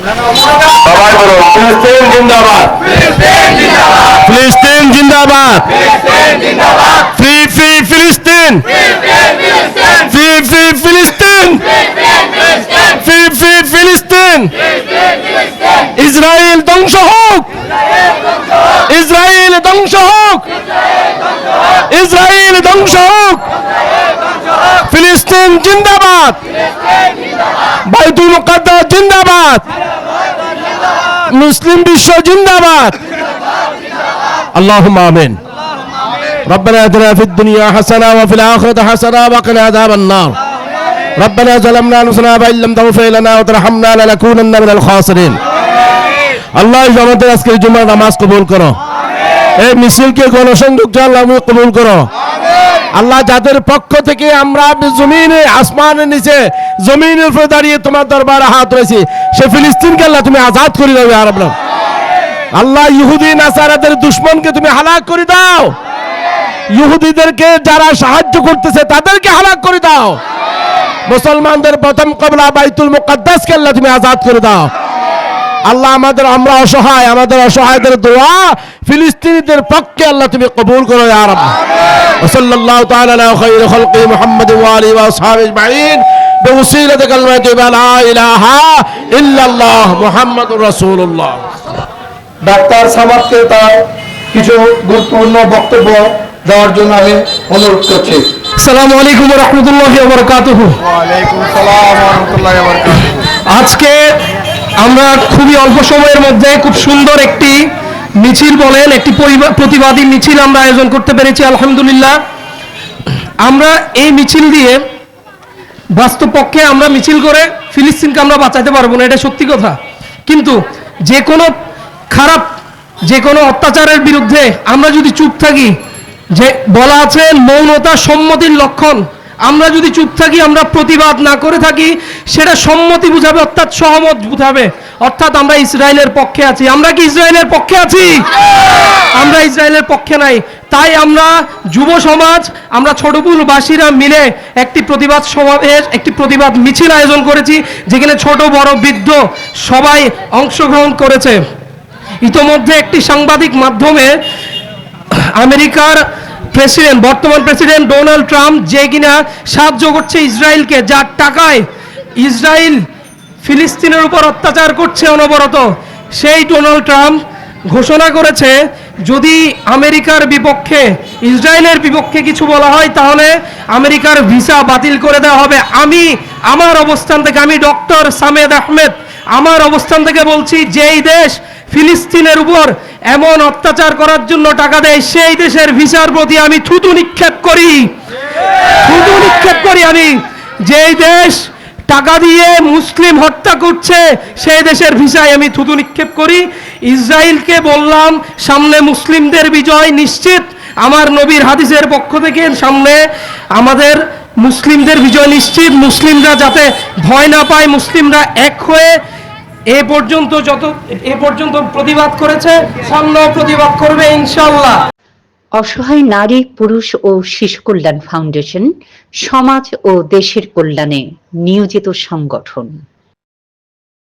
সবাই বলুন ফিলিস্তিন জিন্দাবাদ। ফিলিস্তিন জিন্দাবাদ। ফ্রি ফ্রি ফিলিস্তিন। ফ্রি ফ্রি ফিলিস্তিন। ফ্রি ফ্রি ফিলিস্তিন। ইসরায়েল ধ্বংস হোক। ইসরায়েল ধ্বংস হোক। ইসরায়েল ধ্বংস হোক। ফিলিস্তিন জিন্দাবাদ। বাইতুল মুকাদ্দাস জিন্দাবাদ। মুসলিম বিশ্ব জিন্দাবাদ اللهم آمين ربنا اتنا في الدنيا حسنه وفي الاخره حسنه وقنا عذاب النار ربنا ظلمنا انفسنا وان لم تغفر لنا وترحمنا لنكونن من الخاسرين আল্লাহ আমাদের আজকের জুমার নামাজ কবুল করো এই মিছিলকে গণসংযোগ আল্লাহ কবুল করো আল্লাহ যাদের পক্ষ থেকে আমরা জমিনে, আসমানের নিচে, জমিনের উপরে দাঁড়িয়ে তোমার দরবারে হাত রয়েছি, সে ফিলিস্তিনকে আল্লাহ তুমি আজাদ করে দেবে আর আপনার আল্লাহ ইহুদি, নাসারাদের দুশ্মনকে তুমি হালাক করে দাও। ইহুদিদেরকে যারা সাহায্য করতেছে, তাদেরকে হালাক করে দাও। মুসলমানদের প্রথম কবলা বাইতুল মুকাদ্দাসকে আল্লাহ তুমি আজাদ করে দাও। আল্লাহ আমাদের আমরা অসহায় আমাদের অসহায়দের দোয়া ফিলিস্তিনিদের পক্ষে আল্লাহ তুমি কবুল করো আর সাল্লাল্লাহু তাআলা আলা খায়রুল খালকি মুহাম্মদ ওয়া আলিহি ওয়া আসহাবিহি আজমাইন। বিউসিলাতি কালমাতি লা ইলাহা ইল্লাল্লাহ মুহাম্মাদুর রাসূলুল্লাহ। ডাক্তার সামাদকে তার কিছু গুরুত্বপূর্ণ বক্তব্য দেওয়ার জন্য আমি অনুরোধ করছি। আসসালামু আলাইকুম ওয়া রাহমাতুল্লাহি ওয়া বারাকাতুহু। ওয়া আলাইকুম আসসালাম ওয়া রাহমাতুল্লাহি ওয়া বারাকাতুহু। আজকে আমরা খুবই অল্প সময়ের মধ্যে খুব সুন্দর একটি মিছিল বলেন, একটি প্রতিবাদী মিছিল আমরা আয়োজন করতে পেরেছি, আলহামদুলিল্লাহ। আমরা এই মিছিল দিয়ে বাস্তব পক্ষে আমরা মিছিল করে ফিলিস্তিনকে আমরা বাঁচাতে পারব না, এটা সত্যি কথা। কিন্তু যে কোনো খারাপ, যে কোনো অত্যাচারের বিরুদ্ধে আমরা যদি চুপ থাকি, যে বলা আছে, মৌনতা সম্মতির লক্ষণ আমরা যদি চুপ থাকি, আমরা প্রতিবাদ না করে থাকি, সেটা সম্মতি বুঝাবে, অর্থাৎ সহমত বুঝাবে। অর্থাৎ আমরা ইসরায়েলের পক্ষে আছি। আমরা কি ইসরায়েলের পক্ষে আছি? আমরা ইসরায়েলের পক্ষে নাই। তাই আমরা যুব সমাজ, আমরা ছোটপুরবাসীরা মিলে একটি প্রতিবাদ সমাবেশ একটি প্রতিবাদ মিছিল আয়োজন করেছি, যেখানে ছোট, বড়, বৃদ্ধ সবাই অংশগ্রহণ করেছে। ইতোমধ্যে একটি সাংবাদিক মাধ্যমে আমেরিকার প্রেসিডেন্ট, বর্তমান প্রেসিডেন্ট ডোনাল্ড ট্রাম্প যে কিনা সাহায্য করছে ইসরায়েলকে, যার টাকায় ইসরায়েল ফিলিস্তিনের উপর অত্যাচার করছে অনবরত, সেই ডোনাল্ড ট্রাম্প ঘোষণা করেছে, যদি আমেরিকার বিপক্ষে, ইসরায়েলের বিপক্ষে কিছু বলা হয়, তাহলে আমেরিকার ভিসা বাতিল করে দেওয়া হবে। আমি, আমার অবস্থান থেকে আমি ডক্টর সামেদ আহমেদ আমার অবস্থান থেকে বলছি, যেই দেশ ফিলিস্তিনের উপর এমন অত্যাচার করার জন্য টাকা দেয়, সেই দেশের ভিসার প্রতি আমি থুতু নিক্ষেপ করি। থুতু নিক্ষেপ করি আমি। যেই দেশ টাকা দিয়ে মুসলিম হত্যা করছে, সেই দেশের ভিসায় আমি থুতু নিক্ষেপ করি। ইসরায়েলকে বললাম, সামনে মুসলিমদের বিজয় নিশ্চিত। আমার নবীর হাদিসের পক্ষ থেকে সামনে আমাদের মুসলিমদের বিজয় নিশ্চিত। মুসলিমরা যাতে ভয় না পায়, মুসলিমরা এক হয়ে এ পর্যন্ত যত এ পর্যন্ত প্রতিবাদ করেছে, সামনেও প্রতিবাদ করবে ইনশাল্লাহ অসহায় নারী, পুরুষ ও শিশু কল্যাণ ফাউন্ডেশন, সমাজ ও দেশের কল্যাণে নিয়োজিত সংগঠন।